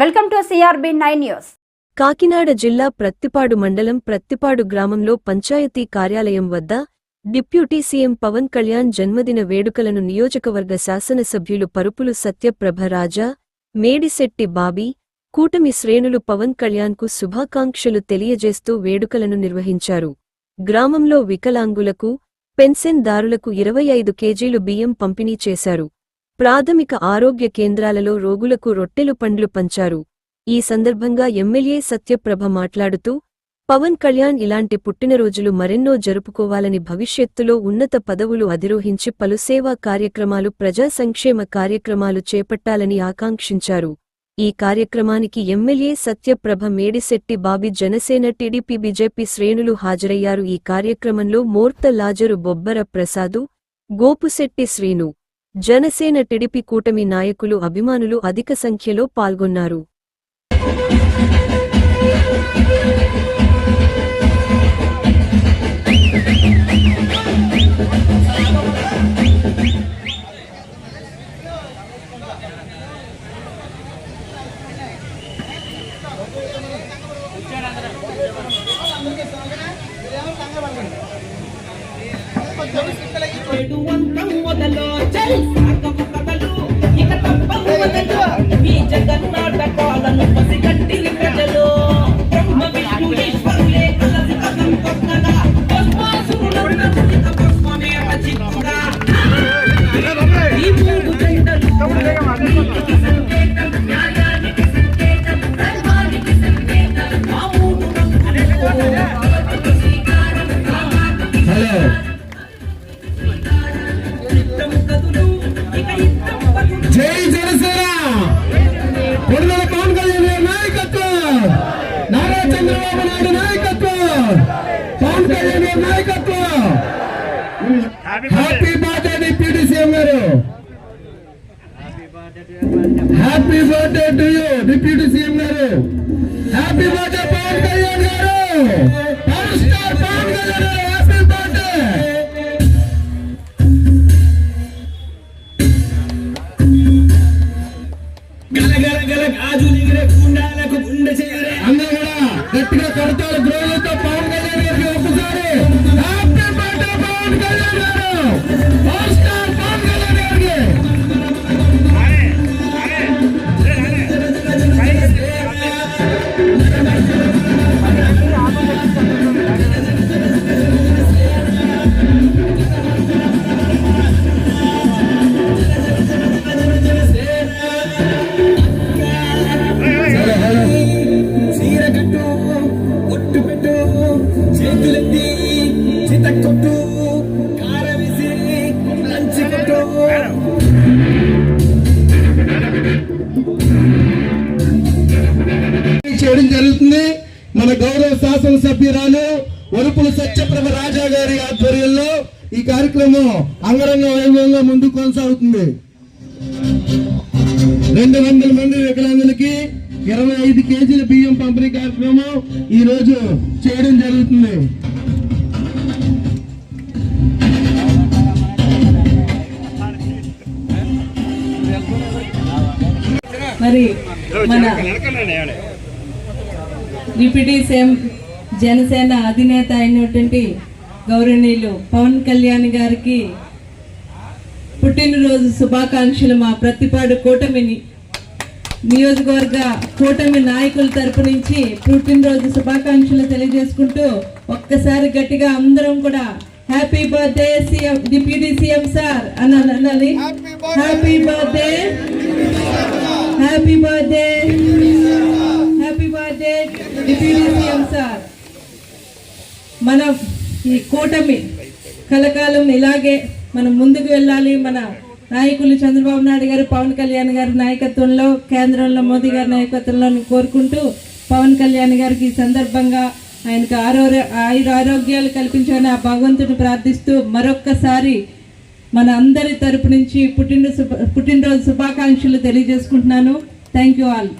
Welcome to CRB nine news. Kakinada జిల్లా ప్రత్తిపాడు మండలం ప్రత్తిపాడు గ్రామంలో పంచాయతీ కార్యాలయం వద్ద డిప్యూటీ సీఎం పవన్ కళ్యాణ్ జన్మదిన వేడుకలను నియోజకవర్గ శాసనసభ్యులు పరుపులు సత్యప్రభ రాజా మేడిశెట్టి బాబీ కూటమి శ్రేణులు పవన్ కళ్యాణ్కు శుభాకాంక్షలు తెలియజేస్తూ వేడుకలను నిర్వహించారు. గ్రామంలో వికలాంగులకు పెన్షన్దారులకు ఇరవై ఐదు కేజీలు బియ్యం పంపిణీ చేశారు. ప్రాథమిక ఆరోగ్య కేంద్రాలలో రోగులకు రొట్టెలు పండ్లు పంచారు. ఈ సందర్భంగా ఎమ్మెల్యే సత్యప్రభ మాట్లాడుతూ పవన్ కళ్యాణ్ ఇలాంటి పుట్టినరోజులు మరెన్నో జరుపుకోవాలని భవిష్యత్తులో ఉన్నత పదవులు అధిరోహించి పలు సేవా కార్యక్రమాలు ప్రజా సంక్షేమ కార్యక్రమాలు చేపట్టాలని ఆకాంక్షించారు. ఈ కార్యక్రమానికి MLA Satyaprabha Medisetti Bobby Janasena TDP BJP శ్రేణులు హాజరయ్యారు. ఈ కార్యక్రమంలో మోర్త లాజరు బొబ్బర ప్రసాదు గోపుశెట్టి శ్రీను జనసేన టిడిపి కూటమి నాయకులు అభిమానులు అధిక సంఖ్యలో పాల్గొన్నారు. ఎడువంతం మొదలు Yes. పవన్ కళ్యాణ్ నాయకత్వం హ్యాపీ బర్త్డే డిప్యూటీ సీఎం గారు. Happy birthday to you deputy CM గారు. హ్యాపీ బర్త్డే పవన్ కళ్యాణ్ గారు. చేయడం జరుగుతుంది. మన గౌరవ శాసనసభ్యురాలు వరుపుల సత్యప్రభ రాజా గారి ఆధ్వర్యంలో ఈ కార్యక్రమం అంగరంగ వైభవంగా ముందుకు కొనసాగుతుంది. రెండు వందల మంది వికలాంగులకి ఇరవై ఐదు కేజీల బియ్యం పంపిణీ కార్యక్రమం ఈ రోజు చేయడం జరుగుతుంది. మరి మన డిప్యూటీ సీఎం జనసేన అధినేత అయినటువంటి గౌరవనీయులు పవన్ కళ్యాణ్ గారికి పుట్టినరోజు శుభాకాంక్షలు మా ప్రతిపాడు కూటమిని నియోజకవర్గ కూటమి నాయకుల తరపు నుంచి పుట్టినరోజు శుభాకాంక్షలు తెలియజేసుకుంటూ ఒక్కసారి గట్టిగా అందరం కూడా happy birthday CM deputy CM sir అని అనాలి happy birthday. Happy birthday happy birthday deputy CM sir మన ఈ కూటమి కలకాలం ఇలాగే మనం ముందుకు వెళ్ళాలి. మన నాయకులు చంద్రబాబు నాయుడు గారు పవన్ కళ్యాణ్ గారి నాయకత్వంలో కేంద్రంలో మోదీ గారి నాయకత్వంలో కోరుకుంటూ పవన్ కళ్యాణ్ గారికి ఈ సందర్భంగా ఆయనకు ఆరో ఆయుర ఆరోగ్యాలు కల్పించాలని ఆ భగవంతుని ప్రార్థిస్తూ మరొక్కసారి మన అందరి తరపు నుంచి పుట్టిన శుభ పుట్టినరోజు శుభాకాంక్షలు తెలియజేసుకుంటున్నాను. Thank you all